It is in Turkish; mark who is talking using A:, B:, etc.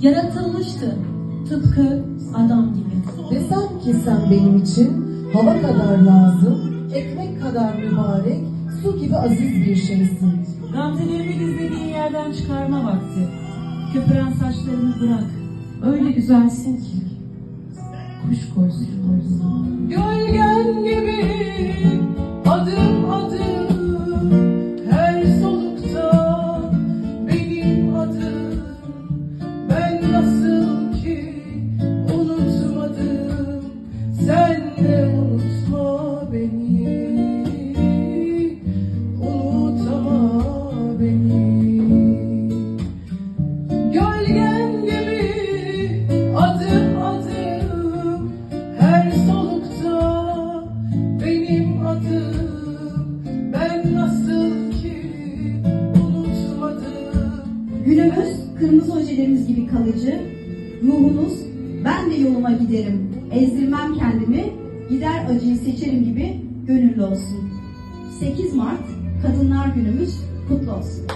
A: yaratılmıştı. Tıpkı adam gibi.
B: Desem ki sen benim için hava kadar lazım, ekmek kadar mübarek, su gibi aziz bir şeysin.
C: Gamzelerimi gizlediğin yerden çıkarma vakti. Köpüren saçlarını bırak. Öyle güzelsin ki. Kuş koysun boynuna.
B: Benim adım ben nasıl ki unutmadım
D: Günümüz kırmızı ojelerimiz gibi kalıcı, ruhumuz ben de yoluma giderim, ezdirmem kendimi, gider acıyı seçerim gibi gönüllü olsun. 8 Mart Kadınlar Günümüz kutlu olsun.